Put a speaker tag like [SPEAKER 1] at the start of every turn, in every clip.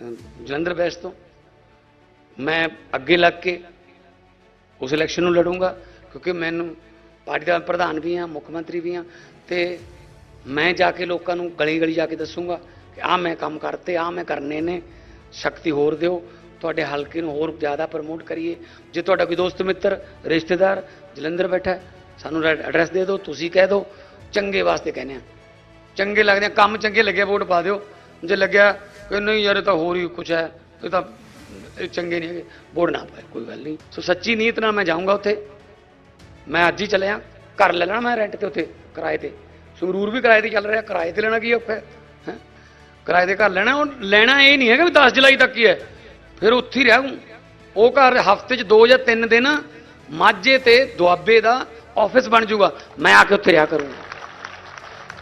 [SPEAKER 1] Jalandhar West ਤੋਂ ਮੈਂ ਅੱਗੇ ਲੱਗ ਕੇ ਉਸ ਇਲੈਕਸ਼ਨ ਨੂੰ ਲੜੂੰਗਾ, ਕਿਉਂਕਿ ਮੈਨੂੰ ਪਾਰਟੀ ਦਾ ਪ੍ਰਧਾਨ ਵੀ ਹਾਂ ਮੁੱਖ ਮੰਤਰੀ ਵੀ ਹਾਂ ਤੇ ਮੈਂ ਜਾ ਕੇ ਲੋਕਾਂ ਨੂੰ ਗਲੀ ਗਲੀ ਜਾ ਕੇ ਦੱਸੂੰਗਾ ਕਿ ਆਹ ਮੈਂ ਕੰਮ ਕਰਤੇ, ਆਹ ਮੈਂ ਕਰਨੇ ਨੇ, ਸ਼ਕਤੀ ਹੋਰ ਦਿਓ, ਤੁਹਾਡੇ ਹਲਕੇ ਨੂੰ ਹੋਰ ਜ਼ਿਆਦਾ ਪ੍ਰਮੋਟ ਕਰੀਏ। ਜੇ ਤੁਹਾਡਾ ਕੋਈ ਦੋਸਤ ਮਿੱਤਰ, ਰਿਸ਼ਤੇਦਾਰ ਜਲੰਧਰ ਬੈਠਾ ਸਾਨੂੰ ਐਡਰੈਸ ਦੇ ਦਿਓ, ਤੁਸੀਂ ਕਹਿ ਦਿਓ, ਚੰਗੇ ਵਾਸਤੇ ਕਹਿੰਦੇ ਆ। ਚੰਗੇ ਲੱਗਦੇ ਆ, ਕੰਮ ਚੰਗੇ ਲੱਗੇ ਵੋਟ ਪਾ ਦਿਓ। ਜੇ ਲੱਗਿਆ ਕਿ ਨਹੀਂ ਯਾਰ ਇਹ ਤਾਂ ਹੋਰ ਹੀ ਕੁਛ ਹੈ, ਇਹ ਤਾਂ ਇਹ ਚੰਗੇ ਨਹੀਂ ਹੈਗੇ। ਬੋੜ ਨਾ ਪਾਏ, ਕੋਈ ਗੱਲ ਨਹੀਂ। ਸੋ ਸੱਚੀ ਨੀਅਤ ਨਾਲ ਮੈਂ ਜਾਊਂਗਾ ਉੱਥੇ। ਮੈਂ ਅੱਜ ਹੀ ਚੱਲਿਆ, ਘਰ ਲੈ ਲੈਣਾ ਮੈਂ ਰੈਂਟ ਤੇ ਉੱਥੇ, ਕਿਰਾਏ ਤੇ। ਸੰਗਰੂਰ ਵੀ ਕਿਰਾਏ ਤੇ ਚੱਲ ਰਿਹਾ, ਕਿਰਾਏ ਤੇ ਲੈਣਾ ਕੀ ਔਖਾ ਹੈ? ਹੈਂ? ਕਿਰਾਏ 'ਤੇ ਘਰ ਲੈਣਾ, ਉਹ ਲੈਣਾ ਇਹ ਨਹੀਂ ਹੈਗਾ ਵੀ 10 ਜੁਲਾਈ ਤੱਕ ਹੀ ਹੈ। ਫਿਰ ਉੱਥੇ ਹੀ ਰਹੂੰ ਉਹ ਘਰ ਹਫ਼ਤੇ 'ਚ 2 ਜਾਂ 3 ਦਿਨ ਮਾਝੇ ਤੇ ਦੁਆਬੇ ਦਾ ਆਫਿਸ ਬਣ ਜਾਊਗਾ। ਮੈਂ ਆ ਕੇ ਉੱਥੇ ਰਿਹਾ ਕਰੂੰਗਾ।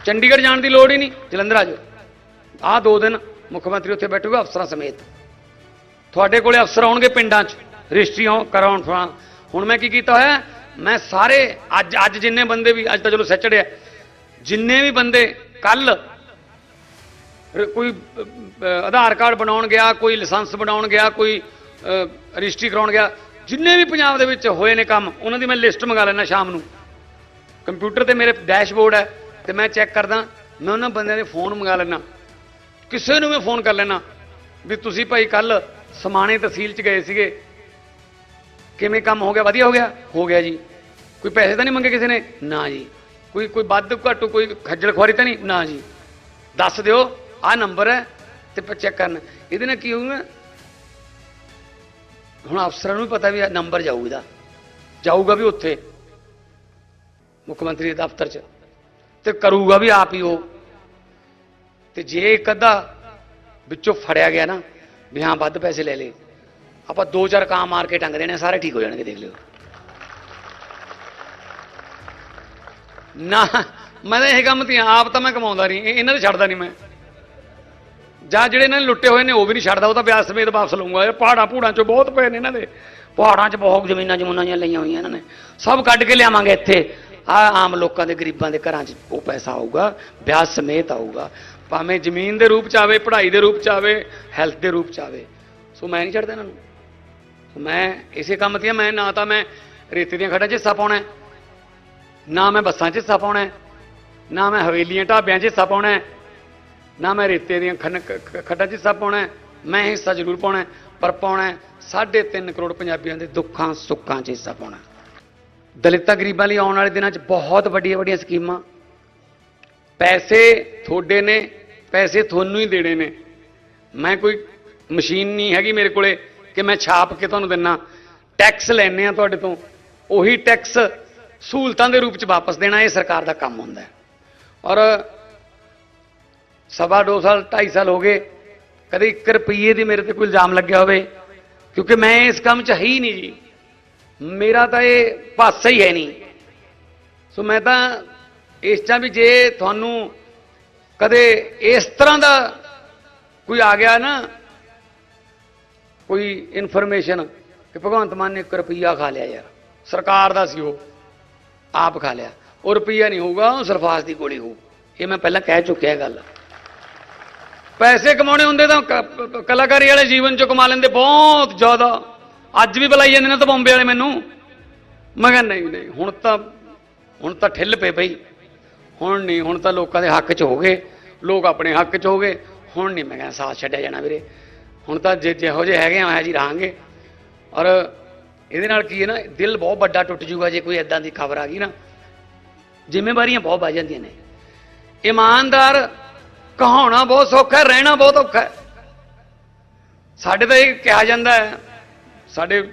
[SPEAKER 1] ਚੰਡੀਗੜ੍ਹ ਜਾਣ ਦੀ ਲੋੜ ਹੀ ਨਹੀਂ। ਜਲੰਧਰ ਆ ਜਾਓ। ਆਹ ਦੋ ਦਿਨ ਮੁੱਖ ਮੰਤਰੀ ਉੱਥੇ ਬੈਠੂਗਾ, ਅਫਸਰਾਂ ਸਮੇਤ। ਤੁਹਾਡੇ ਕੋਲੇ ਅਫਸਰ ਆਉਣਗੇ ਪਿੰਡਾਂ 'ਚ, ਰਜਿਸਟਰੀਆਂ ਕਰਾਉਣ ਫਲਾਣ ਹੁਣ ਮੈਂ ਕੀ ਕੀਤਾ ਹੋਇਆ, ਮੈਂ ਸਾਰੇ, ਅੱਜ ਅੱਜ ਜਿੰਨੇ ਬੰਦੇ ਵੀ, ਅੱਜ ਤਾਂ ਚਲੋ ਸੈਚਰਡੇ ਹੈ ਜਿੰਨੇ ਵੀ ਬੰਦੇ ਕੱਲ ਕੋਈ ਆਧਾਰ ਕਾਰਡ ਬਣਾਉਣ ਗਿਆ, ਕੋਈ ਲਾਇਸੈਂਸ ਬਣਾਉਣ ਗਿਆ, ਕੋਈ ਰਜਿਸਟਰੀ ਕਰਾਉਣ ਗਿਆ, ਜਿੰਨੇ ਵੀ ਪੰਜਾਬ ਦੇ ਵਿੱਚ ਹੋਏ ਨੇ ਕੰਮ, ਉਹਨਾਂ ਦੀ ਮੈਂ ਲਿਸਟ ਮੰਗਾ ਲੈਣਾ ਸ਼ਾਮ ਨੂੰ। ਕੰਪਿਊਟਰ ਤੇ ਮੇਰੇ ਡੈਸ਼ਬੋਰਡ ਹੈ, ਤੇ ਮੈਂ ਚੈੱਕ ਕਰਦਾ, ਮੈਂ ਉਹਨਾਂ ਬੰਦਿਆਂ ਦੇ ਫੋਨ ਮੰਗਾ ਲੈਣਾ ਕਿਸੇ ਨੂੰ ਵੀ ਫੋਨ ਕਰ ਲੈਣਾ ਵੀ ਤੁਸੀਂ ਭਾਈ ਕੱਲ ਸਮਾਣੇ ਤਹਿਸੀਲ ਚ ਗਏ ਸੀਗੇ। ਕਿਵੇਂ ਕੰਮ ਹੋ ਗਿਆ? ਵਧੀਆ ਹੋ ਗਿਆ? ਹੋ ਗਿਆ ਜੀ। ਕੋਈ ਪੈਸੇ ਤਾਂ ਨਹੀਂ ਮੰਗੇ ਕਿਸੇ ਨੇ? ਨਾ ਜੀ। ਕੋਈ ਕੋਈ ਵੱਧ ਘੱਟ ਕੋਈ ਖੱਜਲ ਖੁਆਰੀ ਤਾਂ ਨਹੀਂ? ਨਾ ਜੀ। ਦੱਸ ਦਿਓ, ਆਹ ਨੰਬਰ ਹੈ ਤੇ ਪਰ ਚੈੱਕ ਕਰਨ। ਇਹਦੇ ਨਾਲ ਕੀ ਹੋਊਗਾ? ਹੁਣ ਅਫਸਰਾਂ ਨੂੰ ਵੀ ਪਤਾ ਵੀ ਨੰਬਰ ਜਾਊ ਇਹਦਾ। ਜਾਊਗਾ ਵੀ ਉੱਥੇ। ਮੁੱਖ ਮੰਤਰੀ ਦੇ ਦਫ਼ਤਰ 'ਚ। ਤੇ ਕਰੂਗਾ ਵੀ ਆਪ ਹੀ ਉਹ। ਤੇ ਜੇ ਇੱਕ ਅੱਧਾ ਵਿੱਚੋਂ ਫੜਿਆ ਗਿਆ ਨਾ, ਵੀ ਹਾਂ, ਵੱਧ ਪੈਸੇ ਲੈ ਲਏ। ਆਪਾਂ ਦੋ ਚਾਰ ਕਾਂ ਮਾਰ ਕੇ ਟੰਗ ਦੇਣੇ ਸਾਰੇ ਠੀਕ ਹੋ ਜਾਣਗੇ, ਦੇਖ ਲਿਓ। ਨਾ, ਮੈਂ ਤਾਂ ਇਹ ਕੰਮ ਤੇ ਆਪ ਤਾਂ ਮੈਂ ਕਮਾਉਂਦਾ ਨਹੀਂ ਇਹਨਾਂ ਦੇ ਛੱਡਦਾ ਨਹੀਂ ਮੈਂ। ਜਾਂ ਜਿਹੜੇ ਇਹਨਾਂ ਨੇ ਲੁੱਟੇ ਹੋਏ ਨੇ, ਉਹ ਵੀ ਨਹੀਂ ਛੱਡਦਾ, ਉਹ ਤਾਂ ਵਿਆਜ ਸਮੇਤ ਵਾਪਸ ਲਊਂਗਾ। ਇਹ ਪਹਾੜਾਂ ਪੂੜਾਂ 'ਚ ਬਹੁਤ ਪਏ ਨੇ ਇਹਨਾਂ ਦੇ। ਪਹਾੜਾਂ 'ਚ ਬਹੁਤ ਜ਼ਮੀਨਾਂ ਜਮੂਨਾਂ ਜਿਹੀਆਂ ਲਈਆਂ ਹੋਈਆਂ ਇਹਨਾਂ ਨੇ। ਸਭ ਕੱਢ ਕੇ ਲਿਆਵਾਂਗੇ ਇੱਥੇ। ਆ ਆਮ ਲੋਕਾਂ ਦੇ, ਗਰੀਬਾਂ ਦੇ ਘਰਾਂ 'ਚ ਉਹ ਪੈਸਾ ਆਊਗਾ, ਵਿਆਜ ਸਮੇਤ ਆਊਗਾ। ਭਾਵੇਂ ਜ਼ਮੀਨ ਦੇ ਰੂਪ 'ਚ ਆਵੇ, ਪੜ੍ਹਾਈ ਦੇ ਰੂਪ 'ਚ ਆਵੇ ਹੈਲਥ ਦੇ ਰੂਪ 'ਚ ਆਵੇ। ਸੋ ਮੈਂ ਨਹੀਂ ਛੱਡਦਾ ਇਹਨਾਂ ਨੂੰ। ਮੈਂ ਇਸੇ ਕੰਮ ਤੇ ਮੈਂ ਨਾ ਤਾਂ ਮੈਂ ਰੇਤੇ ਦੀਆਂ ਖੱਡਾਂ 'ਚ ਹਿੱਸਾ ਪਾਉਣਾ ਨਾ ਮੈਂ ਬੱਸਾਂ 'ਚ ਹਿੱਸਾ ਪਾਉਣਾ ਨਾ ਮੈਂ ਹਵੇਲੀਆਂ ਢਾਬਿਆਂ 'ਚ ਹਿੱਸਾ ਪਾਉਣਾ ਨਾ ਮੈਂ ਰੇਤੇ ਦੀਆਂ ਖਨ- ਖੱਡਾਂ 'ਚ ਹਿੱਸਾ ਪਾਉਣਾ ਮੈਂ ਹਿੱਸਾ ਜ਼ਰੂਰ ਪਾਉਣਾ ਪਰ ਪਾਉਣਾ ਹੈ 3.5 ਕਰੋੜ ਪੰਜਾਬੀਆਂ ਦੇ ਦੁੱਖਾਂ, ਸੁੱਖਾਂ 'ਚ ਹਿੱਸਾ ਪਾਉਣਾ ਦਲਿਤਾਂ ਗਰੀਬਾਂ ਲਈ ਆਉਣ ਵਾਲੇ ਦਿਨਾਂ 'ਚ ਬਹੁਤ ਵੱਡੀਆਂ ਵੱਡੀਆਂ ਸਕੀਮਾਂ। ਪੈਸੇ ਤੁਹਾਡੇ ਨੇ ਪੈਸੇ ਤੁਹਾਨੂੰ ਹੀ ਦੇਣੇ ਨੇ। ਮੈਂ ਕੋਈ ਮਸ਼ੀਨ ਨਹੀਂ ਹੈਗੀ ਮੇਰੇ ਕੋਲੇ ਕਿ ਮੈਂ ਛਾਪ ਕੇ ਤੁਹਾਨੂੰ ਦਿੰਨਾ। ਟੈਕਸ ਲੈਣੇ ਆ ਤੁਹਾਡੇ ਤੋਂ। ਉਹੀ ਟੈਕਸ ਸਹੂਲਤਾਂ ਦੇ ਰੂਪ 'ਚ ਵਾਪਸ ਦੇਣਾ ਇਹ ਸਰਕਾਰ ਦਾ ਕੰਮ ਹੁੰਦਾ ਹੈ। ਔਰ ਸਵਾ ਦੋ ਸਾਲ 2.5 ਸਾਲ ਹੋ ਗਏ। ਕਦੇ 1 ਰੁਪਏ ਦੀ ਮੇਰੇ ਤੇ ਕੋਈ ਇਲਜ਼ਾਮ ਲੱਗਿਆ ਹੋਵੇ। ਕਿਉਂਕਿ ਮੈਂ ਇਸ ਕੰਮ 'ਚ ਹੈ ਹੀ ਨਹੀਂ ਜੀ। ਮੇਰਾ ਤਾਂ ਇਹ ਪਾਸਾ ਹੀ ਹੈ ਨਹੀਂ। ਸੋ ਮੈਂ ਤਾਂ ਇਸ ਚਾਂ ਵੀ ਜੇ ਤੁਹਾਨੂੰ ਕਦੇ ਇਸ ਤਰ੍ਹਾਂ ਦਾ ਕੋਈ ਆ ਗਿਆ ਨਾ, ਕੋਈ ਇਨਫੋਰਮੇਸ਼ਨ ਕਿ ਭਗਵੰਤ ਮਾਨ ਨੇ 1 ਰੁਪਈਆ ਖਾ ਲਿਆ ਯਾਰ। ਸਰਕਾਰ ਦਾ ਸੀ ਉਹ, ਆਪ ਖਾ ਲਿਆ। ਉਹ ਰੁਪਈਆ ਨਹੀਂ ਹੋਊਗਾ, ਉਹ ਸਰਫਾਸ ਦੀ ਗੋਲੀ ਹੋਊ। ਇਹ ਮੈਂ ਪਹਿਲਾਂ ਕਹਿ ਚੁੱਕਿਆ ਗੱਲ। ਪੈਸੇ ਕਮਾਉਣੇ ਹੁੰਦੇ ਤਾਂ ਕ- ਕਲਾਕਾਰੀ ਵਾਲੇ ਜੀਵਨ ਚੋਂ ਕਮਾ ਲੈਂਦੇ ਬਹੁਤ ਜ਼ਿਆਦਾ। ਅੱਜ ਵੀ ਬੁਲਾਈ ਜਾਂਦੇ ਨੇ ਤਾਂ ਬੰਬੇ ਵਾਲੇ ਮੈਨੂੰ। ਮੈਂ ਕਿਹਾ ਨਹੀਂ ਨਹੀਂ, ਹੁਣ ਤਾਂ ਹੁਣ ਤਾਂ ਠਿੱਲ ਪਏ ਪਈ ਹੁਣ ਨਹੀਂ, ਹੁਣ ਤਾਂ ਲੋਕਾਂ ਦੇ ਹੱਕ 'ਚ ਹੋ ਗਏ। ਲੋਕ ਆਪਣੇ ਹੱਕ 'ਚ ਹੋ ਗਏ। ਹੁਣ ਨਹੀਂ ਮੈਂ ਕਹਿੰਦਾ ਸਾਥ ਛੱਡਿਆ ਜਾਣਾ ਵੀਰੇ। ਹੁਣ ਤਾਂ ਜੇ ਜਿਹੋ ਜਿਹੇ ਹੈਗੇ ਆ ਜੀ ਰਹਾਂਗੇ। ਔਰ ਇਹਦੇ ਨਾਲ ਕੀ ਹੈ ਨਾ, ਦਿਲ ਬਹੁਤ ਵੱਡਾ ਟੁੱਟ ਜੂਗਾ ਜੇ ਕੋਈ ਐਦਾਂ ਦੀ ਖਬਰ ਆ ਗਈ ਨਾ। ਜ਼ਿੰਮੇਵਾਰੀਆਂ ਬਹੁਤ ਵੱਧ ਜਾਂਦੀਆਂ ਨੇ। ਇਮਾਨਦਾਰ ਕਹਾਉਣਾ ਬਹੁਤ ਸੌਖਾ ਰਹਿਣਾ ਬਹੁਤ ਔਖਾ ਹੈ। ਸਾਡੇ ਤਾਂ ਇਹ ਕਿਹਾ ਜਾਂਦਾ ਹੈ, ਸਾਡੇ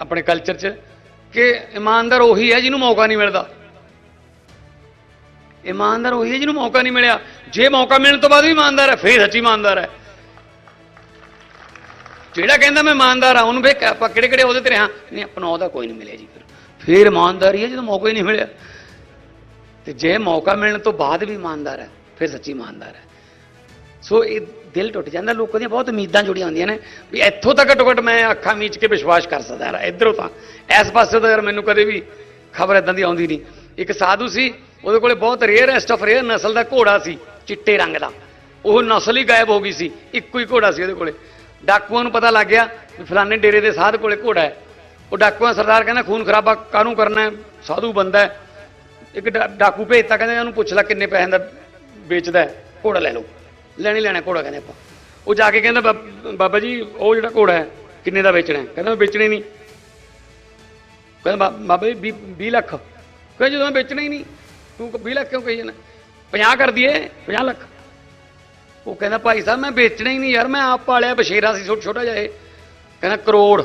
[SPEAKER 1] ਆਪਣੇ ਕਲਚਰ 'ਚ ਕਿ ਇਮਾਨਦਾਰ ਉਹੀ ਹੈ ਜਿਹਨੂੰ ਮੌਕਾ ਨਹੀਂ ਮਿਲਦਾ। ਇਮਾਨਦਾਰ ਉਹੀ ਹੈ ਜਿਹਨੂੰ ਮੌਕਾ ਨਹੀਂ ਮਿਲਿਆ। ਜੇ ਮੌਕਾ ਮਿਲਣ ਤੋਂ ਬਾਅਦ ਵੀ ਇਮਾਨਦਾਰ ਹੈ, ਫੇਰ ਸੱਚੀ ਇਮਾਨਦਾਰ ਹੈ। ਜਿਹੜਾ ਕਹਿੰਦਾ ਮੈਂ ਇਮਾਨਦਾਰ ਆ ਉਹਨੂੰ ਵੇ ਆਪਾਂ ਕਿਹੜੇ ਕਿਹੜੇ ਉਹਦੇ ਤੇ ਰਹਾ ਨਹੀਂ ਆਪਣਾ ਉਹਦਾ ਕੋਈ ਨਹੀਂ ਮਿਲਿਆ ਜੀ ਫਿਰ। ਫੇਰ ਇਮਾਨਦਾਰੀ ਹੈ ਜਦੋਂ ਮੌਕਾ ਹੀ ਨਹੀਂ ਮਿਲਿਆ। ਤੇ ਜੇ ਮੌਕਾ ਮਿਲਣ ਤੋਂ ਬਾਅਦ ਵੀ ਇਮਾਨਦਾਰ ਹੈ, ਫਿਰ ਸੱਚੀ ਇਮਾਨਦਾਰ ਹੈ। ਸੋ ਇਹ ਦਿਲ ਟੁੱਟ ਜਾਂਦਾ, ਲੋਕਾਂ ਦੀਆਂ ਬਹੁਤ ਉਮੀਦਾਂ ਜੁੜੀਆਂ ਹੁੰਦੀਆਂ ਨੇ ਵੀ ਇੱਥੋਂ ਤੱਕ ਘੱਟੋ ਘੱਟ ਮੈਂ ਅੱਖਾਂ ਮੀਚ ਕੇ ਵਿਸ਼ਵਾਸ ਕਰ ਸਕਦਾ ਯਾਰ, ਇਧਰੋਂ ਤਾਂ। ਇਸ ਪਾਸੇ ਤਾਂ ਯਾਰ ਮੈਨੂੰ ਕਦੇ ਵੀ ਖਬਰ ਇਦਾਂ ਦੀ ਆਉਂਦੀ ਨਹੀਂ। ਇੱਕ ਸਾਧੂ ਸੀ, ਉਹਦੇ ਕੋਲੇ ਬਹੁਤ ਰੇਅਰ ਐਸਟ ਆਫ ਰੇਅਰ ਨਸਲ ਦਾ ਘੋੜਾ ਸੀ, ਚਿੱਟੇ ਰੰਗ ਦਾ। ਉਹ ਨਸਲ ਹੀ ਗਾਇਬ ਹੋ ਗਈ ਸੀ, ਇੱਕੋ ਹੀ ਘੋੜਾ ਸੀ ਉਹਦੇ ਕੋਲੇ। ਡਾਕੂਆਂ ਨੂੰ ਪਤਾ ਲੱਗ ਗਿਆ ਵੀ ਫਲਾਣੇ ਡੇਰੇ ਦੇ ਸਾਧ ਕੋਲੇ ਘੋੜਾ ਹੈ। ਉਹ ਡਾਕੂਆਂ ਸਰਦਾਰ ਕਹਿੰਦਾ, ਖੂਨ ਖਰਾਬਾ ਕਾਹਨੂੰ ਕਰਨਾ ਹੈ? ਸਾਧੂ ਬੰਦਾ ਹੈ। ਇੱਕ ਡਾ- ਡਾਕੂ ਭੇਜਤਾ, ਕਹਿੰਦੇ ਇਹਨੂੰ ਪੁੱਛ ਲੈ ਕਿੰਨੇ ਪੈਸੇ ਦਾ ਵੇਚਦਾ ਘੋੜਾ ਲੈ ਲਓ। ਲੈਣੇ ਲੈਣਾ ਘੋੜਾ ਕਹਿੰਦੇ ਆਪਾਂ। ਉਹ ਜਾ ਕੇ ਕਹਿੰਦਾ ਬਾਬ- ਬਾਬਾ ਜੀ, ਉਹ ਜਿਹੜਾ ਘੋੜਾ ਹੈ, ਕਿੰਨੇ ਦਾ ਵੇਚਣਾ ਕਹਿੰਦਾ ਮੈਂ ਵੇਚਣਾ ਹੀ ਨਹੀਂ। ਕਹਿੰਦਾ, ਬਾ- ਬਾਬਾ ਜੀ 20 20 ਲੱਖ। ਕਹਿੰਦਾ, ਜਦੋਂ ਮੈਂ ਵੇਚਣਾ ਹੀ ਨਹੀਂ, ਤੂੰ 20 ਲੱਖ ਕਿਉਂ ਕਹੀ ਜਾਂਦਾ? 50 ਕਰ ਦਈਏ 50 ਲੱਖ। ਉਹ ਕਹਿੰਦਾ, ਭਾਈ ਸਾਹਿਬ, ਮੈਂ ਵੇਚਣਾ ਹੀ ਨਹੀਂ ਯਾਰ, ਮੈਂ ਆਪ ਪਾਲਿਆ ਬਸ਼ੇਰਾ ਸੀ ਛੋਟਾ ਛੋਟਾ ਜਿਹਾ ਇਹ। ਕਹਿੰਦਾ, ਕਰੋੜ।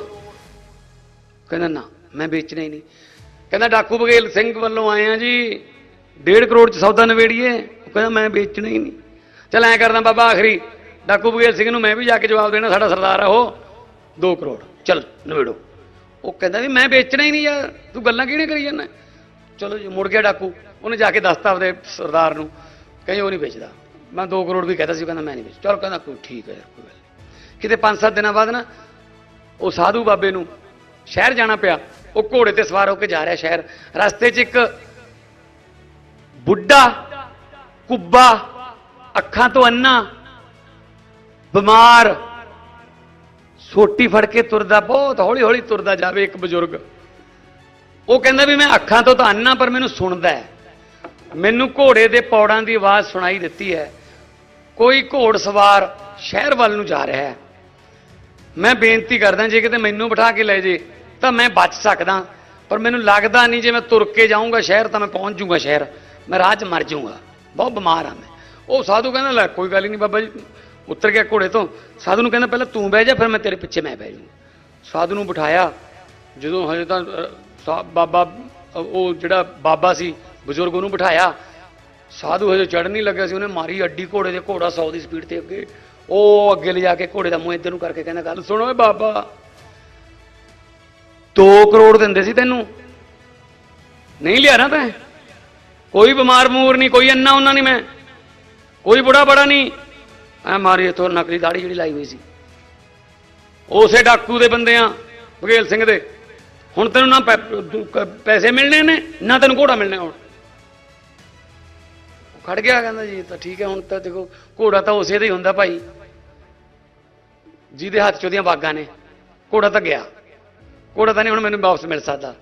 [SPEAKER 1] ਕਹਿੰਦਾ, ਨਾ, ਮੈਂ ਵੇਚਣਾ ਹੀ ਨਹੀਂ। ਕਹਿੰਦਾ, ਡਾਕੂ ਬਗੇਲ ਸਿੰਘ ਵੱਲੋਂ ਆਏ ਆ ਜੀ 1.5 ਕਰੋੜ ਚ ਸੌਦਾ ਨਵੇੜੀਏ ਉਹ ਕਹਿੰਦਾ, ਮੈਂ ਵੇਚਣਾ ਹੀ ਨਹੀਂ। ਚਲ ਐਂ ਕਰਦਾ ਬਾਬਾ ਆਖਰੀ। ਡਾਕੂ ਬਗੇਲ ਸਿੰਘ ਨੂੰ ਮੈਂ ਵੀ ਜਾ ਕੇ ਜਵਾਬ ਦੇਣਾ, ਸਾਡਾ ਸਰਦਾਰ ਆ ਉਹ। 2 ਕਰੋੜ। ਚਲ ਨਵੇੜੋ ਉਹ ਕਹਿੰਦਾ ਵੀ ਮੈਂ ਵੇਚਣਾ ਹੀ ਨਹੀਂ ਯਾਰ, ਤੂੰ ਗੱਲਾਂ ਕਿਹੜੀਆਂ ਕਰੀ ਜਾਂਦਾ? ਚਲੋ ਜੀ, ਮੁੜ ਗਿਆ ਡਾਕੂ। ਉਹਨੇ ਜਾ ਕੇ ਦੱਸਤਾ ਆਪਦੇ ਸਰਦਾਰ ਨੂੰ। ਕਹਿੰਦੇ ਉਹ ਨਹੀਂ ਵੇਚਦਾ। ਮੈਂ 2 ਕਰੋੜ ਵੀ ਕਹਤਾ ਸੀ ਕਹਿੰਦਾ ਮੈਂ ਨਹੀਂ ਵੇਚ ਚਲ ਕਹਿੰਦਾ ਕੋਈ ਠੀਕ ਹੈ ਯਾਰ, ਕੋਈ ਗੱਲ ਨਹੀਂ। ਕਿਤੇ 5-7 ਦਿਨਾਂ ਬਾਅਦ ਨਾ, ਉਹ ਸਾਧੂ ਬਾਬੇ ਨੂੰ ਸ਼ਹਿਰ ਜਾਣਾ ਪਿਆ। ਉਹ ਘੋੜੇ ਤੇ ਸਵਾਰ ਹੋ ਕੇ ਜਾ ਰਿਹਾ ਸ਼ਹਿਰ। ਰਸਤੇ 'ਚ ਇੱਕ ਬੁੱਢਾ, ਕੁੱਬਾ ਅੱਖਾਂ ਤੋਂ ਅੰਨਾ, ਬਿਮਾਰ, ਸੋਟੀ ਫੜ ਕੇ ਤੁਰਦਾ, ਬਹੁਤ ਹੌਲੀ ਹੌਲੀ ਤੁਰਦਾ ਜਾਵੇ ਇੱਕ ਬਜ਼ੁਰਗ। ਉਹ ਕਹਿੰਦਾ ਵੀ ਮੈਂ ਅੱਖਾਂ ਤੋਂ ਤਾਂ ਅੰਨਾ, ਪਰ ਮੈਨੂੰ ਸੁਣਦਾ ਹੈ। ਮੈਨੂੰ ਘੋੜੇ ਦੇ ਪੌੜਾਂ ਦੀ ਆਵਾਜ਼ ਸੁਣਾਈ ਦਿੱਤੀ ਹੈ। ਕੋਈ ਘੋੜ ਸਵਾਰ ਸ਼ਹਿਰ ਵੱਲ ਨੂੰ ਜਾ ਰਿਹਾ ਹੈ। ਮੈਂ ਬੇਨਤੀ ਕਰਦਾ, ਜੇ ਕਿਤੇ ਮੈਨੂੰ ਬਿਠਾ ਕੇ ਲੈ ਜੇ, ਤਾਂ ਮੈਂ ਬਚ ਸਕਦਾ। ਪਰ ਮੈਨੂੰ ਲੱਗਦਾ ਨਹੀਂ, ਜੇ ਮੈਂ ਤੁਰ ਕੇ ਜਾਊਂਗਾ ਸ਼ਹਿਰ, ਤਾਂ ਮੈਂ ਪਹੁੰਚ ਜਾਊਂਗਾ ਸ਼ਹਿਰ। ਮੈਂ ਰਾਹ 'ਚ ਮਰ ਜਾਊਂਗਾ। ਬਹੁਤ ਬਿਮਾਰ ਆ ਮੈਂ। ਉਹ ਸਾਧੂ ਕਹਿੰਦਾ, ਲੈ, ਕੋਈ ਗੱਲ ਹੀ ਨਹੀਂ ਬਾਬਾ ਜੀ, ਉਤਰ ਗਿਆ ਘੋੜੇ ਤੋਂ। ਸਾਧੂ ਨੂੰ ਕਹਿੰਦਾ, ਪਹਿਲਾਂ ਤੂੰ ਬਹਿ ਜਾ, ਫਿਰ ਮੈਂ ਤੇਰੇ ਪਿੱਛੇ ਮੈਂ ਬਹਿ ਜਾਊਂਗਾ ਸਾਧੂ ਨੂੰ ਬਿਠਾਇਆ। ਜਦੋਂ ਹਜੇ ਤਾਂ ਸਾ- ਬਾਬਾ ਉਹ ਜਿਹੜਾ ਬਾਬਾ ਸੀ, ਬਜ਼ੁਰਗ ਉਹਨੂੰ ਬਿਠਾਇਆ। ਸਾਧੂ ਹਜੇ ਚੜ੍ਹ ਨਹੀਂ ਲੱਗਿਆ ਸੀ, ਉਹਨੇ ਮਾਰੀ ਅੱਡੀ ਘੋੜੇ ਦੇ ਘੋੜਾ 100 ਦੀ ਸਪੀਡ ਤੇ ਅੱਗੇ। ਉਹ ਅੱਗੇ ਲਿਜਾ ਕੇ ਘੋੜੇ ਦਾ ਮੂੰਹ ਇੱਧਰ ਨੂੰ ਕਰਕੇ ਕਹਿੰਦਾ, ਗੱਲ ਸੁਣੋ ਏ ਬਾਬਾ 2 ਕਰੋੜ ਦਿੰਦੇ ਸੀ ਤੈਨੂੰ। ਨਹੀਂ ਲਿਆ ਨਾ ਤੈਂ? ਕੋਈ ਬਿਮਾਰ ਮੂਰ ਨਹੀਂ, ਕੋਈ ਅੰਨਾ ਉਹਨਾਂ ਨਹੀਂ ਮੈਂ। ਕੋਈ ਬੁੜਾ ਬੜਾ ਨਹੀਂ। ਐ ਮਾਰੀ ਇਥੋਂ ਨਕਲੀ ਦਾੜੀ ਜਿਹੜੀ ਲਾਈ ਹੋਈ ਸੀ। ਉਸੇ ਡਾਕੂ ਦੇ ਬੰਦੇ ਆ ਬਘੇਲ ਸਿੰਘ ਦੇ। ਹੁਣ ਤੈਨੂੰ ਨਾ ਪੈ- ਪੈਸੇ ਮਿਲਣੇ ਨੇ, ਨਾ ਤੈਨੂੰ ਘੋੜਾ ਮਿਲਣਾ ਹੁਣ। ਖੜ ਗਿਆ, ਕਹਿੰਦਾ ਜੀ, ਤਾਂ ਠੀਕ ਹੈ, ਹੁਣ ਤਾਂ ਦੇਖੋ, ਘੋੜਾ ਤਾਂ ਉਸੇ ਦਾ ਹੀ ਹੁੰਦਾ ਭਾਈ। ਜਿਹਦੇ ਹੱਥ 'ਚ ਉਹਦੀਆਂ ਬਾਗਾਂ ਨੇ, ਘੋੜਾ ਤਾਂ ਗਿਆ। ਘੋੜਾ ਤਾਂ ਨਹੀਂ ਹੁਣ ਮੈਨੂੰ ਵਾਪਸ ਮਿਲ ਸਕਦਾ।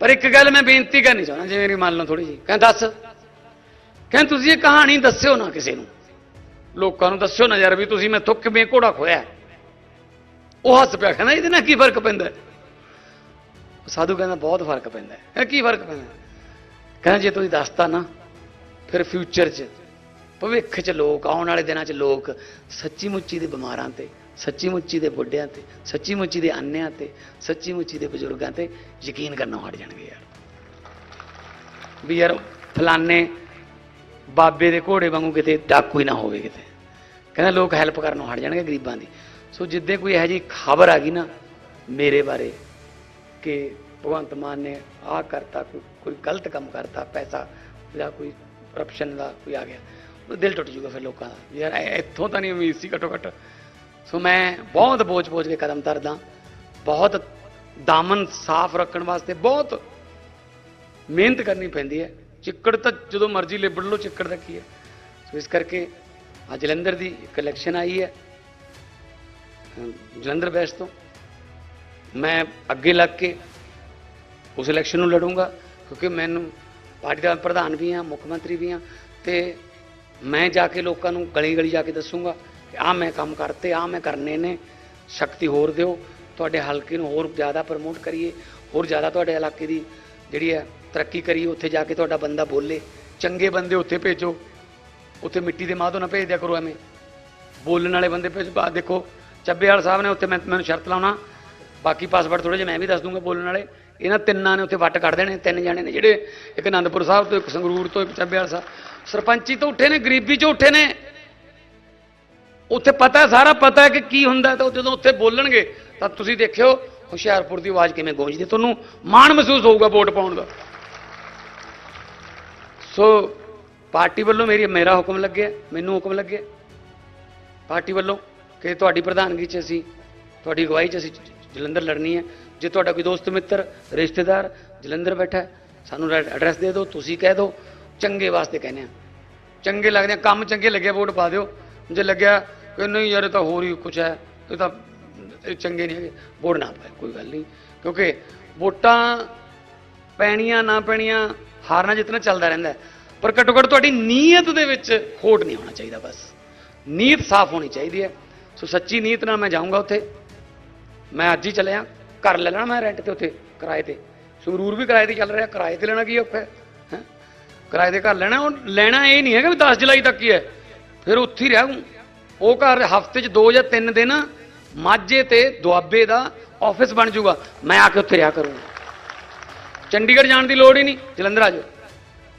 [SPEAKER 1] ਪਰ ਇੱਕ ਗੱਲ ਮੈਂ ਬੇਨਤੀ ਕਰਨੀ ਚਾਹੁੰਦਾ ਜੇ ਮੇਰੀ ਮੰਨ ਲਓ ਥੋੜੀ ਜੀ ਕਹਿੰਦਾ ਦੱਸ। ਕਹਿੰਦੇ ਤੁਸੀਂ ਇਹ ਕਹਾਣੀ ਦੱਸਿਓ ਨਾ ਕਿਸੇ ਨੂੰ। ਲੋਕਾਂ ਨੂੰ ਦੱਸਿਓ ਨਾ ਯਾਰ ਵੀ ਤੁਸੀਂ ਮੈਥੋਂ ਕਿਵੇਂ ਘੋੜਾ ਖੋਇਆ ਉਹ ਹੱਸ ਪਿਆ, ਕਹਿੰਦਾ ਇਹਦੇ ਨਾਲ ਕੀ ਫ਼ਰਕ ਪੈਂਦਾ ਸਾਧੂ ਕਹਿੰਦਾ ਬਹੁਤ ਫ਼ਰਕ ਪੈਂਦਾ ਹੈ। ਕੀ ਫ਼ਰਕ ਪੈਂਦਾ ਕਹਿੰਦਾ ਜੇ ਤੁਸੀਂ ਦੱਸਤਾ ਨਾ, ਫਿਰ ਫਿਊਚਰ 'ਚ, ਭਵਿੱਖ 'ਚ ਲੋਕ, ਆਉਣ ਵਾਲੇ ਦਿਨਾਂ 'ਚ ਲੋਕ ਸੱਚੀ ਮੁੱਚੀ ਦੇ ਬਿਮਾਰਾਂ ਤੇ ਸੱਚੀ ਮੁੱਚੀ ਦੇ ਬੁੱਢਿਆਂ ਤੇ ਸੱਚੀ ਮੁੱਚੀ ਦੇ ਅੰਨਿਆਂ ਤੇ ਸੱਚੀ ਮੁੱਚੀ ਦੇ ਬਜ਼ੁਰਗਾਂ ਤੇ ਯਕੀਨ ਕਰਨਾ ਹਟ ਜਾਣਗੇ ਯਾਰ। ਵੀ ਯਾਰ ਫਲਾਨੇ ਬਾਬੇ ਦੇ ਘੋੜੇ ਵਾਂਗੂ ਕਿਤੇ ਡਾਕੂ ਹੀ ਨਾ ਹੋਵੇ ਕਿਤੇ। ਕਹਿੰਦਾ ਲੋਕ ਹੈਲਪ ਕਰਨੋਂ ਹਟ ਜਾਣਗੇ ਗਰੀਬਾਂ ਦੀ। ਸੋ ਜਿੱਦੇ ਕੋਈ ਇਹੋ ਜਿਹੀ ਖਬਰ ਆ ਗਈ ਨਾ ਮੇਰੇ ਬਾਰੇ ਕਿ ਭਗਵੰਤ ਮਾਨ ਨੇ ਆਹ ਕਰਤਾ, ਕੋਈ ਕੋਈ ਗਲਤ ਕੰਮ ਕਰਤਾ, ਪੈਸਾ ਜਾਂ ਕੋਈ ਕਰਪਸ਼ਨ ਦਾ ਕੋਈ ਆ ਗਿਆ ਉਹ ਦਿਲ ਟੁੱਟ ਜੂਗਾ ਫਿਰ ਲੋਕਾਂ ਦਾ ਯਾਰ ਇੱਥੋਂ ਤਾਂ ਨਹੀਂ ਉਮੀਦ ਸੀ ਘੱਟੋ ਘੱਟ। ਸੋ ਮੈਂ ਬਹੁਤ ਬੋਝ-ਬੋਝ ਕੇ ਕਦਮ ਤਰਦਾ ਬਹੁਤ ਦਾਮਨ ਸਾਫ਼ ਰੱਖਣ ਵਾਸਤੇ ਬਹੁਤ ਮਿਹਨਤ ਕਰਨੀ ਪੈਂਦੀ ਹੈ। ਚਿੱਕੜ ਤਾਂ ਜਦੋਂ ਮਰਜ਼ੀ ਲਿਬੜ ਲਓ, ਚਿੱਕੜ ਦਾ ਕੀ ਹੈ? ਸੋ ਇਸ ਕਰਕੇ ਆ ਜਲੰਧਰ ਦੀ ਇੱਕ ਇਲੈਕਸ਼ਨ ਆਈ ਹੈ। ਜਲੰਧਰ ਵੈਸਟ ਤੋਂ। ਮੈਂ ਅੱਗੇ ਲੱਗ ਕੇ ਉਸ ਇਲੈਕਸ਼ਨ ਨੂੰ ਲੜੂੰਗਾ, ਕਿਉਂਕਿ ਮੈਨੂੰ ਪਾਰਟੀ ਦਾ ਪ੍ਰਧਾਨ ਵੀ ਹਾਂ, ਮੁੱਖ ਮੰਤਰੀ ਵੀ ਹਾਂ, ਤੇ ਮੈਂ ਜਾ ਕੇ ਲੋਕਾਂ ਨੂੰ ਗਲੀ ਗਲੀ ਜਾ ਕੇ ਦੱਸੂੰਗਾ ਕਿ ਆਹ ਮੈਂ ਕੰਮ ਕਰਤੇ, ਆਹ ਮੈਂ ਕਰਨੇ ਨੇ। ਸ਼ਕਤੀ ਹੋਰ ਦਿਓ, ਤੁਹਾਡੇ ਹਲਕੇ ਨੂੰ ਹੋਰ ਜ਼ਿਆਦਾ ਪ੍ਰਮੋਟ ਕਰੀਏ, ਹੋਰ ਜ਼ਿਆਦਾ ਤੁਹਾਡੇ ਇਲਾਕੇ ਦੀ ਜਿਹੜੀ ਹੈ ਤਰੱਕੀ ਕਰੀਏ ਉੱਥੇ ਜਾ ਕੇ ਤੁਹਾਡਾ ਬੰਦਾ ਬੋਲੇ। ਚੰਗੇ ਬੰਦੇ ਉੱਥੇ ਭੇਜੋ। ਉੱਥੇ ਮਿੱਟੀ ਦੇ ਮਾਂ ਤੋਂ ਨਾ ਭੇਜ ਦਿਆ ਕਰੋ ਐਵੇਂ। ਬੋਲਣ ਵਾਲੇ ਬੰਦੇ ਭੇਜ। ਬਾ ਦੇਖੋ, ਚੱਬੇਵਾਲ ਸਾਹਿਬ ਨੇ ਉੱਥੇ ਮੈਂ, ਮੈਨੂੰ ਸ਼ਰਤ ਲਾਉਣਾ। ਬਾਕੀ ਪਾਸਵਰਡ ਥੋੜੇ ਜਿਹਾ ਮੈਂ ਵੀ ਦੱਸ ਦੂੰਗਾ ਬੋਲਣ ਵਾਲੇ। ਇਹਨਾਂ ਤਿੰਨਾਂ ਨੇ ਉੱਥੇ ਵੱਟ ਕੱਢ ਦੇਣੇ, ਤਿੰਨ ਜਾਣੇ ਨੇ। ਜਿਹੜੇ ਇੱਕ ਅਨੰਦਪੁਰ ਸਾਹਿਬ ਤੋਂ, ਇੱਕ ਸੰਗਰੂਰ ਤੋਂ, ਇੱਕ ਚੱਬੇਵਾਲ ਸਾਹਿਬ। ਸਰਪੰਚੀ ਤੋਂ ਉੱਠੇ ਨੇ, ਗਰੀਬੀ ਚੋਂ ਉੱਠੇ ਨੇ। ਉੱਥੇ ਪਤਾ, ਸਾਰਾ ਪਤਾ ਹੈ ਕਿ ਕੀ ਹੁੰਦਾ। ਤਾਂ ਉਹ ਜਦੋਂ ਉੱਥੇ ਬੋਲਣਗੇ, ਤਾਂ ਤੁਸੀਂ ਦੇਖਿਓ, ਹੁਸ਼ਿਆਰਪੁਰ ਦੀ ਆਵਾਜ਼ ਕਿਵੇਂ ਗੂੰਜਦੀ ਤੁਹਾਨੂੰ ਮਾਣ ਮਹਿਸੂਸ ਹੋਊਗਾ ਵੋਟ ਪਾਉਣ ਦਾ। ਸੋ ਪਾਰਟੀ ਵੱਲੋਂ ਮੇਰੀ ਮੇਰਾ ਹੁਕਮ ਲੱਗਿਆ, ਮੈਨੂੰ ਹੁਕਮ ਲੱਗਿਆ। ਪਾਰਟੀ ਵੱਲੋਂ ਕਿ ਤੁਹਾਡੀ ਪ੍ਰਧਾਨਗੀ 'ਚ ਅਸੀਂ, ਤੁਹਾਡੀ ਅਗਵਾਈ 'ਚ ਅਸੀਂ ਜਲੰਧਰ ਲੜਨੀ ਹੈ। ਜੇ ਤੁਹਾਡਾ ਕੋਈ ਦੋਸਤ, ਮਿੱਤਰ, ਰਿਸ਼ਤੇਦਾਰ ਜਲੰਧਰ ਬੈਠਾ ਸਾਨੂੰ ਐਡਰੈਸ ਦੇ ਦਿਓ, ਤੁਸੀਂ ਕਹਿ ਦਿਓ, ਚੰਗੇ ਵਾਸਤੇ ਕਹਿੰਦੇ ਆ ਚੰਗੇ ਲੱਗਦੇ ਆ ਕੰਮ ਚੰਗੇ ਲੱਗੇ ਵੋਟ ਪਾ ਦਿਓ। ਜੇ ਲੱਗਿਆ ਕਿ ਨਹੀਂ ਯਾਰ, ਇਹ ਤਾਂ ਹੋਰ ਹੀ ਕੁਝ ਹੈ, ਇਹ ਤਾਂ ਚੰਗੇ ਨਹੀਂ ਹੈਗੇ, ਵੋਟ ਨਾ ਪਾਏ, ਕੋਈ ਗੱਲ ਨਹੀਂ। ਕਿਉਂਕਿ ਵੋਟਾਂ ਪੈਣੀਆਂ, ਨਾ ਪੈਣੀਆਂ ਹਾਰਨਾ ਜਿੱਤਣਾ ਚੱਲਦਾ ਰਹਿੰਦਾ ਪਰ ਘੱਟੋ ਘੱਟ ਤੁਹਾਡੀ ਨੀਅਤ ਦੇ ਵਿੱਚ ਖੋਟ ਨਹੀਂ ਹੋਣਾ ਚਾਹੀਦਾ ਬਸ। ਨੀਅਤ ਸਾਫ਼ ਹੋਣੀ ਚਾਹੀਦੀ ਹੈ। ਸੋ ਸੱਚੀ ਨੀਅਤ ਨਾਲ ਮੈਂ ਜਾਊਂਗਾ ਉੱਥੇ। ਮੈਂ ਅੱਜ ਹੀ ਚੱਲਿਆ। ਘਰ ਲੈ ਲੈਣਾ ਮੈਂ ਰੈਂਟ ਤੇ ਉੱਥੇ, ਕਿਰਾਏ ਤੇ। ਸੰਗਰੂਰ ਵੀ ਕਿਰਾਏ ਤੇ ਚੱਲ ਰਿਹਾ। ਕਿਰਾਏ ਤੇ ਲੈਣਾ ਕੀ ਔਖਾ ਹੈ? ਹੈਂ? ਕਿਰਾਏ ਤੇ ਘਰ ਲੈਣਾ, ਉਹ ਲੈਣਾ ਇਹ ਨਹੀਂ ਹੈਗਾ ਵੀ 10 ਜੁਲਾਈ ਤੱਕ ਹੀ ਹੈ। ਫਿਰ ਉੱਥੇ ਹੀ ਰਹਿ ਉਹ ਘਰ ਹਫ਼ਤੇ 'ਚ 2 ਜਾਂ 3 ਦਿਨ ਮਾਝੇ ਤੇ ਦੁਆਬੇ ਦਾ ਆਫਿਸ ਬਣ ਜਾਊਗਾ। ਮੈਂ ਆ ਕੇ ਉੱਥੇ ਰਿਹਾ ਕਰੂੰਗਾ। ਚੰਡੀਗੜ੍ਹ ਜਾਣ ਦੀ ਲੋੜ ਹੀ ਨਹੀਂ। ਜਲੰਧਰ ਆ ਜਾਓ।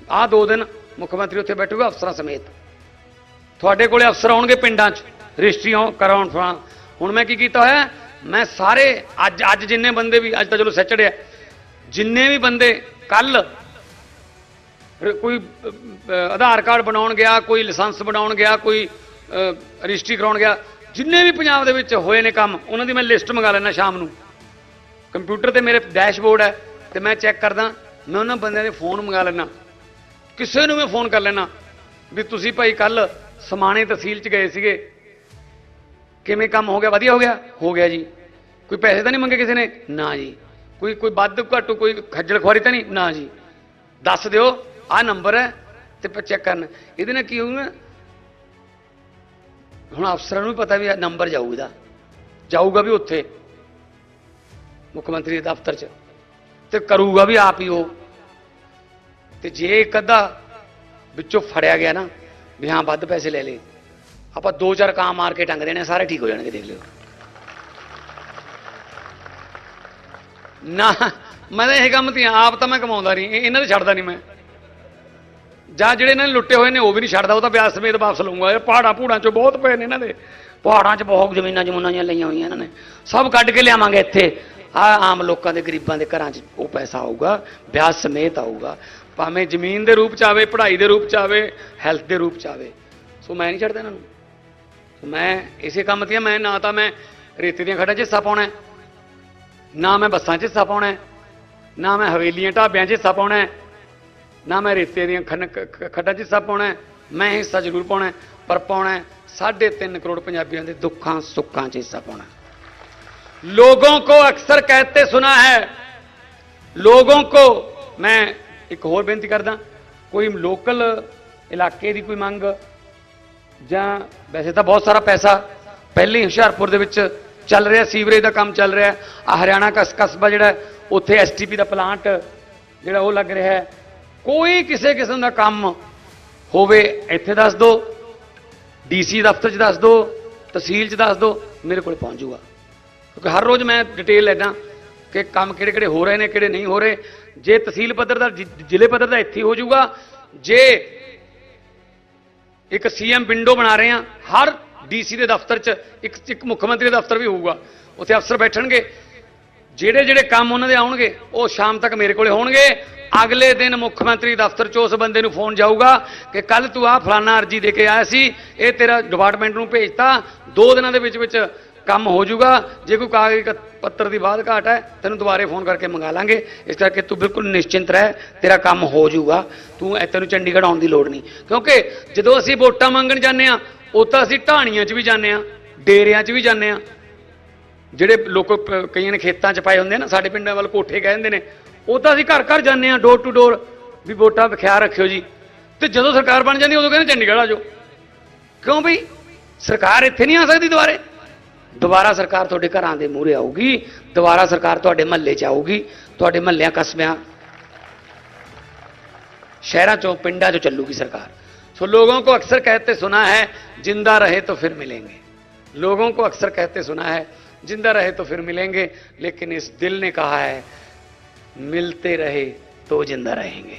[SPEAKER 1] ਆਹ ਦੋ ਦਿਨ ਮੁੱਖ ਮੰਤਰੀ ਉੱਥੇ ਬੈਠੂਗਾ ਅਫਸਰਾਂ ਸਮੇਤ। ਤੁਹਾਡੇ ਕੋਲੇ ਅਫਸਰ ਆਉਣਗੇ ਪਿੰਡਾਂ 'ਚ। ਰਜਿਸਟਰੀਆਂ ਕਰਾਉਣ ਫਰਾਂ ਹੁਣ ਮੈਂ ਕੀ ਕੀਤਾ ਹੋਇਆ, ਮੈਂ ਸਾਰੇ ਅੱਜ ਅੱਜ ਜਿੰਨੇ ਬੰਦੇ ਵੀ, ਅੱਜ ਤਾਂ ਚਲੋ ਸੈਚਰਡੇ ਹੈ ਜਿੰਨੇ ਵੀ ਬੰਦੇ ਕੱਲ ਕੋਈ ਆਧਾਰ ਕਾਰਡ ਬਣਾਉਣ ਗਿਆ, ਕੋਈ ਲਾਇਸੈਂਸ ਬਣਾਉਣ ਗਿਆ, ਕੋਈ ਰਜਿਸਟਰੀ ਕਰਾਉਣ ਗਿਆ, ਜਿੰਨੇ ਵੀ ਪੰਜਾਬ ਦੇ ਵਿੱਚ ਹੋਏ ਨੇ ਕੰਮ, ਉਹਨਾਂ ਦੀ ਮੈਂ ਲਿਸਟ ਮੰਗਾ ਲੈਣਾ ਸ਼ਾਮ ਨੂੰ। ਕੰਪਿਊਟਰ ਤੇ ਮੇਰੇ ਡੈਸ਼ਬੋਰਡ ਹੈ। ਤੇ ਮੈਂ ਚੈੱਕ ਕਰਦਾ, ਮੈਂ ਉਹਨਾਂ ਬੰਦਿਆਂ ਦੇ ਫੋਨ ਮੰਗਾ ਲੈਣਾ ਕਿਸੇ ਨੂੰ ਮੈਂ ਫੋਨ ਕਰ ਲੈਣਾ ਵੀ ਤੁਸੀਂ ਭਾਈ ਕੱਲ ਸਮਾਣੇ ਤਹਿਸੀਲ ਚ ਗਏ ਸੀਗੇ। ਕਿਵੇਂ ਕੰਮ ਹੋ ਗਿਆ? ਵਧੀਆ ਹੋ ਗਿਆ? ਹੋ ਗਿਆ ਜੀ। ਕੋਈ ਪੈਸੇ ਤਾਂ ਨਹੀਂ ਮੰਗੇ ਕਿਸੇ ਨੇ? ਨਾ ਜੀ। ਕੋਈ ਕੋਈ ਵੱਧ ਘੱਟ, ਕੋਈ ਖੱਜਲ ਖੁਆਰੀ ਤਾਂ ਨਹੀਂ? ਨਾ ਜੀ। ਦੱਸ ਦਿਓ, ਆਹ ਨੰਬਰ ਹੈ ਤੇ ਚੈੱਕ ਕਰਨਾ। ਇਹਦੇ ਨਾਲ ਕੀ ਹੋਊਗਾ? ਹੁਣ ਅਫਸਰਾਂ ਨੂੰ ਵੀ ਪਤਾ ਵੀ ਇਹ ਨੰਬਰ ਜਾਊ ਇਹਦਾ। ਜਾਊਗਾ ਵੀ ਉੱਥੇ। ਮੁੱਖ ਮੰਤਰੀ ਦੇ ਦਫ਼ਤਰ 'ਚ। ਤੇ ਕਰੂਗਾ ਵੀ ਆਪ ਹੀ ਉਹ। ਤੇ ਜੇ ਇੱਕ ਅੱਧਾ ਵਿੱਚੋਂ ਫੜਿਆ ਗਿਆ ਨਾ, ਵੀ ਹਾਂ ਵੱਧ ਪੈਸੇ ਲੈ ਲੇ ਆਪਾਂ ਦੋ ਚਾਰ ਕਾਂ ਮਾਰ ਕੇ ਟੰਗ ਦੇਣੇ ਸਾਰੇ ਠੀਕ ਹੋ ਜਾਣਗੇ, ਦੇਖ ਲਿਓ। ਨਾ, ਮੈਂ ਤਾਂ ਇਹ ਕੰਮ ਤੇ ਆਪ ਤਾਂ ਮੈਂ ਕਮਾਉਂਦਾ ਨਹੀਂ ਇਹਨਾਂ ਦੇ ਛੱਡਦਾ ਨਹੀਂ ਮੈਂ। ਜਾਂ ਜਿਹੜੇ ਇਹਨਾਂ ਨੇ ਲੁੱਟੇ ਹੋਏ ਨੇ, ਉਹ ਵੀ ਨਹੀਂ ਛੱਡਦਾ, ਉਹ ਤਾਂ ਵਿਆਜ ਸਮੇਤ ਵਾਪਸ ਲਊਂਗਾ। ਇਹ ਪਹਾੜਾਂ ਪੂੜਾਂ ਚੋਂ ਬਹੁਤ ਪਏ ਨੇ ਇਹਨਾਂ ਦੇ। ਪਹਾੜਾਂ 'ਚ ਬਹੁਤ ਜ਼ਮੀਨਾਂ ਜਮੂਨਾਂ ਜੀਆਂ ਲਈਆਂ ਹੋਈਆਂ ਇਹਨਾਂ ਨੇ। ਸਭ ਕੱਢ ਕੇ ਲਿਆਵਾਂਗੇ ਇੱਥੇ। ਆ ਆਮ ਲੋਕਾਂ ਦੇ, ਗਰੀਬਾਂ ਦੇ ਘਰਾਂ 'ਚ ਉਹ ਪੈਸਾ ਆਊਗਾ ਵਿਆਹ ਸਮੇਤ ਆਊਗਾ। ਭਾਵੇਂ ਜ਼ਮੀਨ ਦੇ ਰੂਪ 'ਚ ਆਵੇ, ਪੜ੍ਹਾਈ ਦੇ ਰੂਪ 'ਚ ਆਵੇ, ਹੈਲਥ ਦੇ ਰੂਪ 'ਚ ਆਵੇ। ਸੋ ਮੈਂ ਨਹੀਂ ਛੱਡਦਾ ਇਹਨਾਂ ਨੂੰ। ਮੈਂ ਇਸੇ ਕੰਮ ਤੇ ਮੈਂ ਨਾ ਤਾਂ ਮੈਂ ਰੇਤੇ ਦੀਆਂ ਖੱਡਾਂ 'ਚ ਹਿੱਸਾ ਪਾਉਣਾ ਨਾ ਮੈਂ ਬੱਸਾਂ 'ਚ ਹਿੱਸਾ ਪਾਉਣਾ ਨਾ ਮੈਂ ਹਵੇਲੀਆਂ ਢਾਬਿਆਂ 'ਚ ਹਿੱਸਾ ਪਾਉਣਾ ਨਾ ਮੈਂ ਰੇਤੇ ਦੀਆਂ ਖਨ- ਖੱਡਾਂ 'ਚ ਹਿੱਸਾ ਪਾਉਣਾ ਮੈਂ ਹਿੱਸਾ ਜ਼ਰੂਰ ਪਾਉਣਾ ਪਰ ਪਾਉਣਾ 3.5 ਕਰੋੜ ਪੰਜਾਬੀਆਂ ਦੇ ਦੁੱਖਾਂ ਸੁੱਖਾਂ 'ਚ ਹਿੱਸਾ ਪਾਉਣਾ ਹੈ। लोगों को अक्सर कहते सुना है लोगों को मैं ਇੱਕ ਹੋਰ ਬੇਨਤੀ ਕਰਦਾ ਕੋਈ ਲੋਕਲ ਇਲਾਕੇ ਦੀ ਕੋਈ ਮੰਗ ਜਾਂ ਵੈਸੇ ਤਾਂ ਬਹੁਤ ਸਾਰਾ ਪੈਸਾ ਪਹਿਲੇ ਹੀ ਹੁਸ਼ਿਆਰਪੁਰ ਦੇ ਵਿੱਚ ਚੱਲ ਰਿਹਾ ਸੀਵਰੇਜ ਦਾ ਕੰਮ ਚੱਲ ਰਿਹਾ ਆ ਹਰਿਆਣਾ ਕਸ ਕਸਬਾ ਜਿਹੜਾ ਹੈ, ਉੱਥੇ ਐਸਟੀਪੀ ਦਾ ਪਲਾਂਟ ਜਿਹੜਾ ਉਹ ਲੱਗ ਰਿਹਾ ਹੈ ਕੋਈ ਕਿਸੇ ਕਿਸਮ ਦਾ ਕੰਮ ਹੋਵੇ ਇੱਥੇ ਦੱਸ ਦਿਓ ਡੀਸੀ ਦਫ਼ਤਰ 'ਚ ਦੱਸ ਦਿਓ ਤਹਿਸੀਲ 'ਚ ਦੱਸ ਦਿਓ ਮੇਰੇ ਕੋਲ ਪਹੁੰਚ ਜਾਊਗਾ। ਕਿਉਂਕਿ ਹਰ ਰੋਜ਼ ਮੈਂ ਡਿਟੇਲ ਲੈਣਾ ਕਿ ਕੰਮ ਕਿਹੜੇ ਕਿਹੜੇ ਹੋ ਰਹੇ ਨੇ, ਕਿਹੜੇ ਨਹੀਂ ਹੋ ਰਹੇ। ਜੇ ਤਹਿਸੀਲ ਪੱਧਰ ਦਾ, ਜ਼ਿ- ਜ਼ਿਲ੍ਹੇ ਪੱਧਰ ਦਾ ਇੱਥੇ ਹੋ ਜਾਊਗਾ, ਜੇ ਇੱਕ ਸੀਐਮ ਵਿੰਡੋ ਬਣਾ ਰਹੇ ਆ, ਹਰ ਡੀਸੀ ਦੇ ਦਫ਼ਤਰ 'ਚ ਇੱਕ ਇੱਕ ਮੁੱਖ ਮੰਤਰੀ ਦਾ ਦਫ਼ਤਰ ਵੀ ਹੋਊਗਾ, ਉੱਥੇ ਅਫਸਰ ਬੈਠਣਗੇ। ਜਿਹੜੇ ਜਿਹੜੇ ਕੰਮ ਉਹਨਾਂ ਦੇ ਆਉਣਗੇ, ਉਹ ਸ਼ਾਮ ਤੱਕ ਮੇਰੇ ਕੋਲੇ ਹੋਣਗੇ ਅਗਲੇ ਦਿਨ ਮੁੱਖ ਮੰਤਰੀ ਦਫ਼ਤਰ 'ਚ ਉਸ ਬੰਦੇ ਨੂੰ ਫੋਨ ਜਾਊਗਾ ਕਿ ਕੱਲ ਤੂੰ ਆਹ ਫਲਾਨਾ ਅਰਜੀ ਦੇ ਕੇ ਆਇਆ ਸੀ, ਇਹ ਤੇਰਾ ਡਿਪਾਰਟਮੈਂਟ ਨੂੰ ਭੇਜਤਾ, ਦੋ ਦਿਨਾਂ ਦੇ ਵਿੱਚ ਵਿੱਚ ਕੰਮ ਹੋ ਜਾਊਗਾ। ਜੇ ਕੋਈ ਕਾਗਜ਼ ਪੱਤਰ ਦੀ ਬਾਤ ਘਾਟ ਹੈ, ਤੈਨੂੰ ਦੁਬਾਰੇ ਫੋਨ ਕਰਕੇ ਮੰਗਾ ਲਾਂਗੇ। ਇਸ ਕਰਕੇ ਤੂੰ ਬਿਲਕੁਲ ਨਿਸ਼ਚਿੰਤ ਰਹਿ, ਤੇਰਾ ਕੰਮ ਹੋ ਜਾਊਗਾ। ਤੂੰ ਤੈਨੂੰ ਚੰਡੀਗੜ੍ਹ ਆਉਣ ਦੀ ਲੋੜ ਨਹੀਂ। ਕਿਉਂਕਿ ਜਦੋਂ ਅਸੀਂ ਵੋਟਾਂ ਮੰਗਣ ਜਾਂਦੇ ਆ ਉਹ ਤਾਂ ਅਸੀਂ ਢਾਣੀਆਂ 'ਚ ਵੀ ਜਾਂਦੇ ਆ ਡੇਰਿਆਂ 'ਚ ਵੀ ਜਾਂਦੇ ਆ ਜਿਹੜੇ ਲੋਕ ਕਈਆਂ ਨੇ ਖੇਤਾਂ 'ਚ ਪਾਏ ਹੁੰਦੇ ਆ ਨਾ, ਸਾਡੇ ਪਿੰਡਾਂ ਵੱਲ ਕੋਠੇ ਕਹਿੰਦੇ ਨੇ ਉਹ ਤਾਂ ਅਸੀਂ ਘਰ ਘਰ ਜਾਂਦੇ ਆ ਡੋਰ ਟੂ ਡੋਰ ਵੀ ਵੋਟਾਂ ਦਾ ਖਿਆਲ ਰੱਖਿਓ ਜੀ ਤੇ ਜਦੋਂ ਸਰਕਾਰ ਬਣ ਜਾਂਦੀ ਉਦੋਂ ਕਹਿੰਦੇ ਚੰਡੀਗੜ੍ਹ ਆ ਜਾਓ ਕਿਉਂ ਬਈ ਸਰਕਾਰ ਇੱਥੇ ਨਹੀਂ ਆ ਸਕਦੀ ਦੁਬਾਰੇ ਦੁਬਾਰਾ ਸਰਕਾਰ ਤੁਹਾਡੇ ਘਰਾਂ ਦੇ ਮੂਹਰੇ ਆਊਗੀ ਦੁਬਾਰਾ ਸਰਕਾਰ ਤੁਹਾਡੇ ਮਹੱਲੇ 'ਚ ਆਊਗੀ ਤੁਹਾਡੇ ਮਹੱਲਿਆਂ ਕਸਬਿਆਂ शहरों चो पिंडा जो चलूगी सरकार सो लोगों को अक्सर कहते सुना है जिंदा रहे तो फिर मिलेंगे लोगों को अक्सर कहते सुना है जिंदा रहे तो फिर मिलेंगे लेकिन इस दिल ने कहा है मिलते रहे तो जिंदा रहेंगे